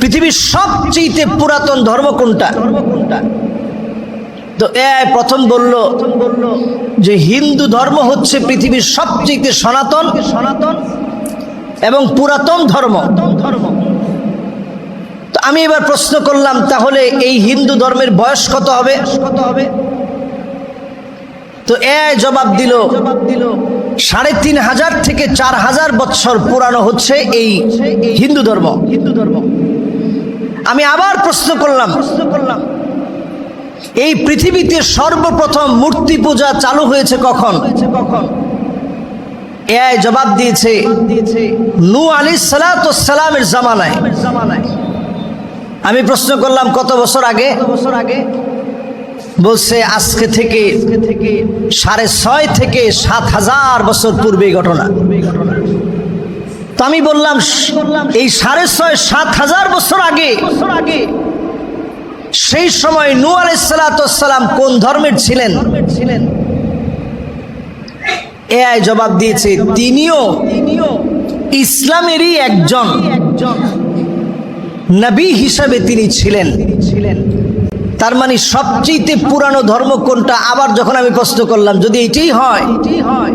পৃথিবীর সবচেয়ে পুরাতন ধর্ম কোনটা? তো এ প্রথম বলল যে হিন্দু ধর্ম হচ্ছে পৃথিবীর সবচেয়ে সনাতন সনাতন এবং পুরাতন ধর্ম। ধর্ম তো আমি এবার প্রশ্ন করলাম, তাহলে এই হিন্দু ধর্মের বয়স কত হবে? কত হবে তো এ জবাব দিল জবাব দিল, সাড়ে তিন হাজার থেকে চার হাজার বৎসর পুরানো হচ্ছে এই হিন্দু ধর্ম হিন্দু ধর্ম। আমি আবার প্রশ্ন করলাম। প্রশ্ন করলাম। এই পৃথিবীতে সর্বপ্রথম মূর্তি পূজা চালু হয়েছে কখন? কখন? এ জবাব দিয়েছে নু আলী সালামের জামানায়। আমি প্রশ্ন করলাম কত বছর আগে? বছর আগে? বলছে আজকে থেকে সাড়ে ছয় থেকে সাত হাজার বছর পূর্বে ঘটনা। তো আমি বললাম এই সাড়ে ছয়, সাত হাজার বছর আগে সেই সময় নু আলাইসালাম কোন ধর্মের ছিলেন? ছিলেন এআই জবাব দিয়েছে, তিনিও ইসলামেরই একজন। নবী হিসাবে তিনি ছিলেন। ছিলেন তার মানে সবচেয়ে পুরানো ধর্ম কোনটা? আবার যখন আমি প্রশ্ন করলাম, যদি এটাই হয় হয়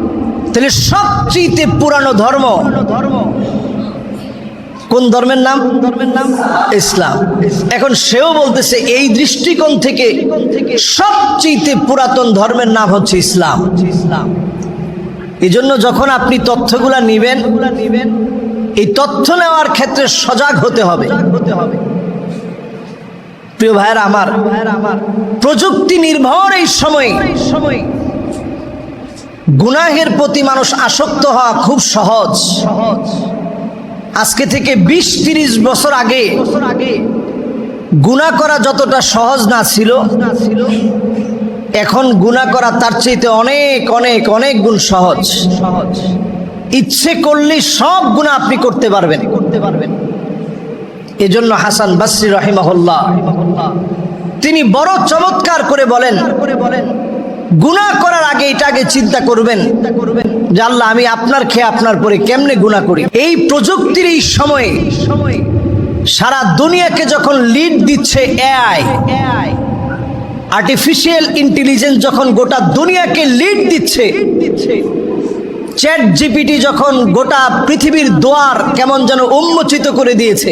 তাহলে সবচেয়ে পুরানো ধর্ম। কোন ধর্মের নাম? ধর্মের নাম ইসলাম। এখন সেও বলতেছে, এই দৃষ্টিকোণ থেকে সবচেয়ে পুরাতন ধর্মের নাম হচ্ছে ইসলাম। ইসলাম এই জন্য যখন আপনি তথ্যগুলা নিবেন, এই তথ্য নেওয়ার ক্ষেত্রে সজাগ হতে হবে। প্রিয় ভাইয়ের আমার আমার প্রযুক্তি নির্ভর এই সময় সময়। গুনাহের প্রতি মানুষ আসক্ত হওয়া খুব সহজ। আজকে থেকে বিশ তিরিশ বছর আগে গুণা করা যতটা সহজ না ছিল, এখন গুণা করা তার চাইতে অনেক অনেক অনেক গুণ সহজ। সহজ ইচ্ছে করলে সব গুণা আপনি করতে পারবেন। করতে পারবেন এজন্য হাসান বাসরি রহিমাহুল্লাহ, তিনি বড় চমৎকার করে বলেন করে বলেন গুণা করার আগে এটা আগে চিন্তা করবেন আল্লাহ, আমি আপনার খেয়ে আপনার পরে কেমনে গুণা করি? এই প্রযুক্তির এই সময়ে, সারা দুনিয়াকে যখন লিড দিচ্ছে এআই আর্টিফিশিয়াল ইন্টেলিজেন্স যখন গোটা দুনিয়াকে লিড দিচ্ছে চ্যাট জিপিটি যখন গোটা পৃথিবীর দোয়ার কেমন যেন উন্মোচিত করে দিয়েছে,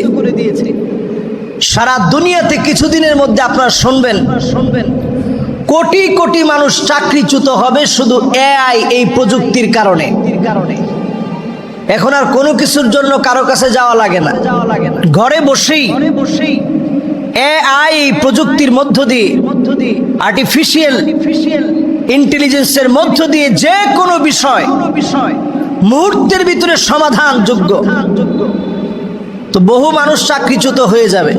সারা দুনিয়াতে কিছুদিনের মধ্যে আপনারা শুনবেন শুনবেন কোটি কোটি মানুষ চাকরিচ্যুত হবে শুধু এআই এই প্রযুক্তির কারণে। এখন আর কোনো কিছুর জন্য কারও কাছে যাওয়া লাগে না। ঘরে বসেই এআই প্রযুক্তির মধ্য দিয়ে আর্টিফিশিয়াল ইন্টেলিজেন্সের মধ্য দিয়ে যে কোনো বিষয় মুহূর্তের ভিতরে সমাধান যোগ্য তো বহু মানুষ চাকরিচ্যুত হয়ে যাবে।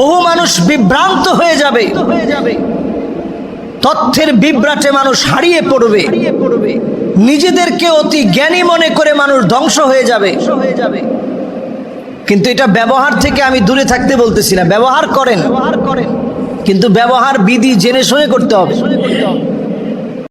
বহু মানুষ বিভ্রান্ত হয়ে যাবে। তথ্যের বিভ্রাটে মানুষ হারিয়ে পড়বে। নিজেদেরকে অতি জ্ঞানী মনে করে মানুষ ধ্বংস হয়ে যাবে। কিন্তু এটা ব্যবহার থেকে আমি দূরে থাকতে বলতেছি না। ব্যবহার করেন। ব্যবহার করেন কিন্তু ব্যবহার বিধি জেনে শুনে করতে হবে।